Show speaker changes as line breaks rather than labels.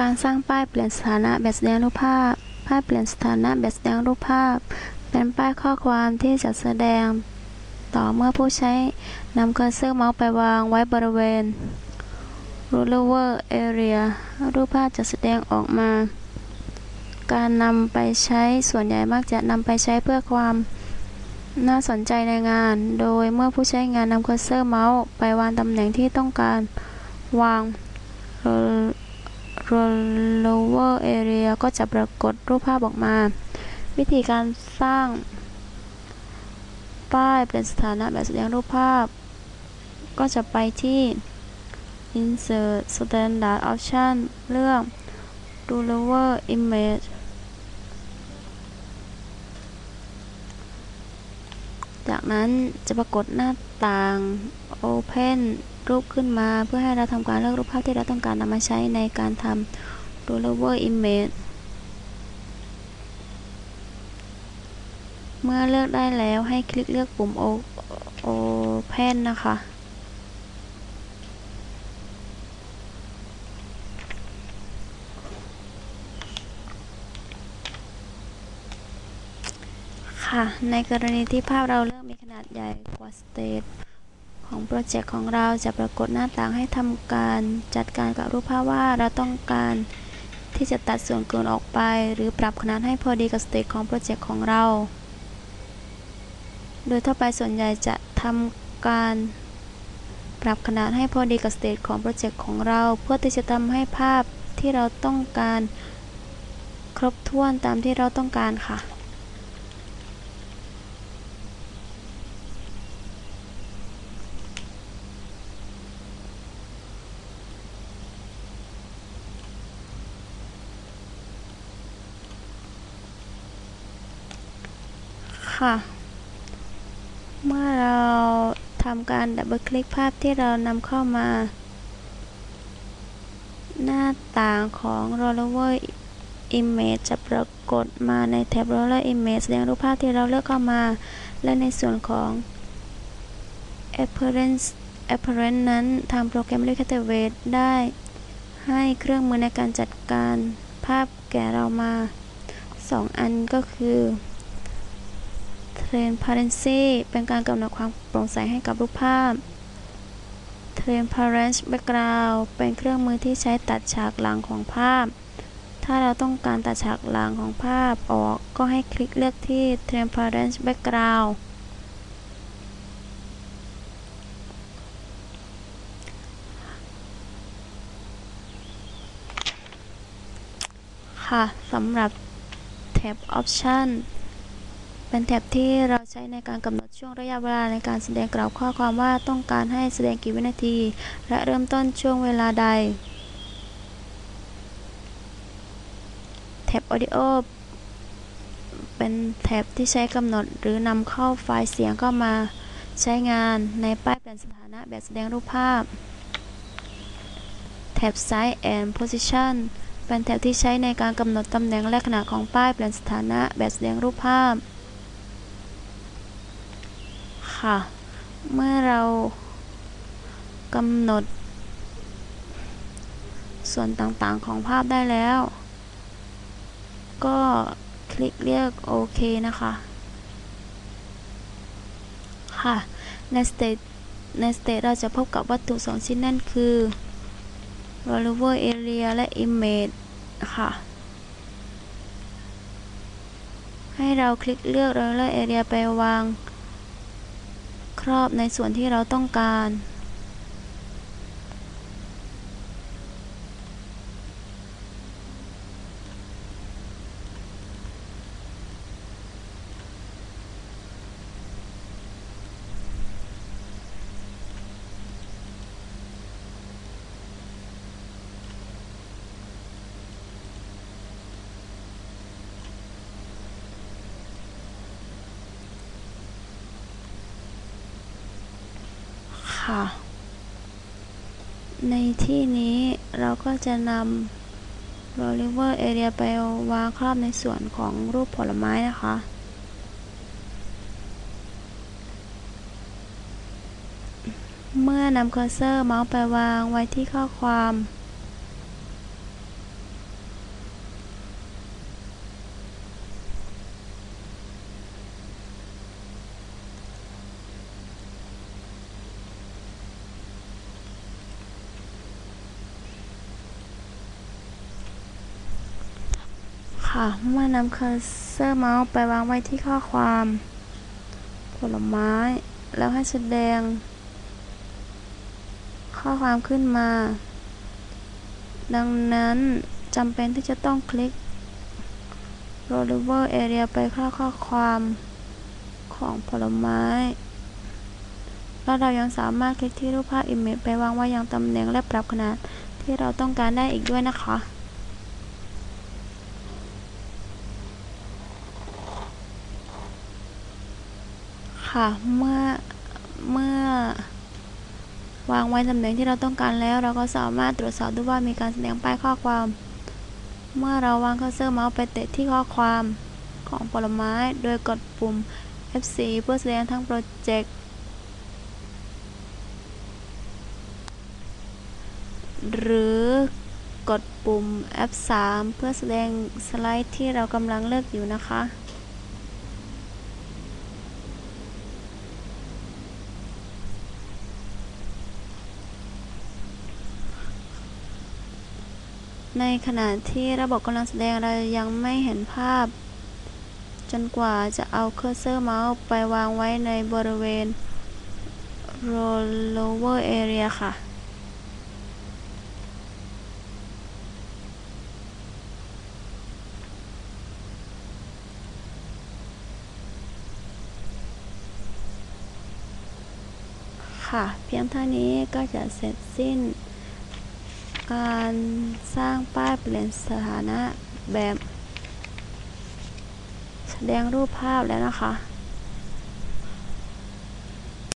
การสร้างป้ายเปลี่ยนสถานะแบบแสดงรูปภาพ ป้ายเปลี่ยนสถานะแบบแสดงรูปภาพ เป็นป้ายข้อความที่จะแสดง ต่อเมื่อผู้ใช้นำเคอร์เซอร์เมาส์ไปวางไว้บริเวณ ruler area รูปภาพจะแสดงออกมา การนำไปใช้ส่วนใหญ่มักจะนำไปใช้เพื่อความน่าสนใจในงาน โดยเมื่อผู้ใช้งานนำเคอร์เซอร์เมาส์ไปวางตำแหน่งที่ต้องการวาง rollover area ก็จะปรากฏรูปภาพออกมา วิธีการสร้างป้ายเป็นสถานะแบบแสดงรูปภาพ ก็จะไปที่ insert standard option เลือก rollover image จากนั้นจะปรากฏหน้าต่าง Open รูปขึ้นมาเพื่อให้เราทำการเลือกรูปภาพที่เราต้องการนำมาใช้ในการทำ rollover image เมื่อเลือกได้แล้วให้คลิกเลือกปุ่ม Open นะคะ ค่ะ ในกรณีที่ภาพเราเริ่มมีขนาดใหญ่กว่าสเตจ ของโปรเจกต์ของเราจะปรากฏหน้าต่างให้ทำการจัดการกับรูปภาพว่าเราต้องการที่จะตัดส่วนเกินออกไป หรือปรับขนาดให้พอดีกับสเตจของโปรเจกต์ของเรา โดยทั่วไปส่วนใหญ่จะทำการปรับขนาดให้พอดีกับสเตจของโปรเจกต์ของเรา เพื่อที่จะทำให้ภาพที่เราต้องการครบถ้วนตามที่เราต้องการค่ะ ค่ะ เมื่อเราทำการดับเบิลคลิกภาพที่เรานำเข้ามา หน้าต่างของ Rollover Image จะปรากฏมาในแท็บ Roller Image แสดงรูปภาพที่เราเลือกเข้ามา และในส่วนของ Appearance Apparent นั้นทางโปรแกรม Illustrator ได้ให้เครื่องมือในการจัดการภาพแก่เรามา 2 อันก็คือ Transparency เป็นการกำหนดความโปร่งใสให้กับรูปภาพ Transparent Background เป็นเครื่องมือที่ใช้ตัดฉากหลังของภาพ ถ้าเราต้องการตัดฉากหลังของภาพออกก็ให้คลิกเลือกที่ Transparent Background ค่ะสำหรับแท็บ Option เป็นแท็บที่เราใช้ในการกำหนดช่วงระยะเวลาในการแสดงกล่าวข้อความว่าต้องการให้แสดงกี่วินาที และเริ่มต้นช่วงเวลาใด แท็บ Audio เป็นแท็บที่ใช้กำหนดหรือนำเข้าไฟล์เสียงเข้ามาใช้งานในป้ายเปลี่ยนสถานะแบบแสดงรูปภาพ แท็บ Size and Position เป็นแท็บที่ใช้ในการกำหนดตำแหน่งและขนาดของป้ายเปลี่ยนสถานะแบบแสดงรูปภาพ ค่ะ เมื่อเรากำหนด ส่วนต่างๆของภาพได้แล้ว ก็คลิกเลือกโอเคนะคะ ค่ะในสเตจในสเตจเราจะพบกับวัตถุสองชิ้นนั่นคือ rollover area และ image ค่ะ ให้เราคลิกเลือก rollover area ไปวาง รอบในส่วนที่เราต้องการ ค่ะ ในที่นี้เราก็จะนำ r o l i v e r Area ไปวางครอบในส่วนของรูปผลไม้นะคะเมื่อนำเคอร์เซอร์เมาส์ไปวางไว้ที่ข้อความ ค่ะ เมื่อนำเคอร์เซอร์เมาส์ไปวางไว้ที่ข้อความ ผลไม้ แล้วให้แสดง ข้อความขึ้นมา ดังนั้นจำเป็นที่จะต้องคลิก Rollover Area ไปเข้าข้อความของผลไม้ แล้วเรายังสามารถคลิกที่รูปภาพ Image ไปวางไว้ยังตำแหน่งและปรับขนาดที่เราต้องการได้อีกด้วยนะคะ ค่ะ เมื่อ เมื่อ วางไว้ตำแหน่งที่เราต้องการแล้ว เราก็สามารถตรวจสอบดูว่ามีการแสดงป้ายข้อความ เมื่อเราวางเคอร์เซอร์เมาส์ไปเตะที่ข้อความของผลไม้ โดยกดปุ่ม F4 เพื่อแสดงทั้งโปรเจกต์ หรือกดปุ่ม F3 เพื่อแสดงสไลด์ที่เรากำลังเลือกอยู่นะคะ ในขณะที่ระบบกำลังแสดงเรายังไม่เห็นภาพ จนกว่าจะเอาเคอร์เซอร์เมาส์ไปวางไว้ในบริเวณ rollover area ค่ะ ค่ะ เพียงเท่านี้ก็จะเสร็จสิ้น การสร้างป้ายเปลี่ยนสถานะแบบ แสดงรูปภาพแล้วนะคะ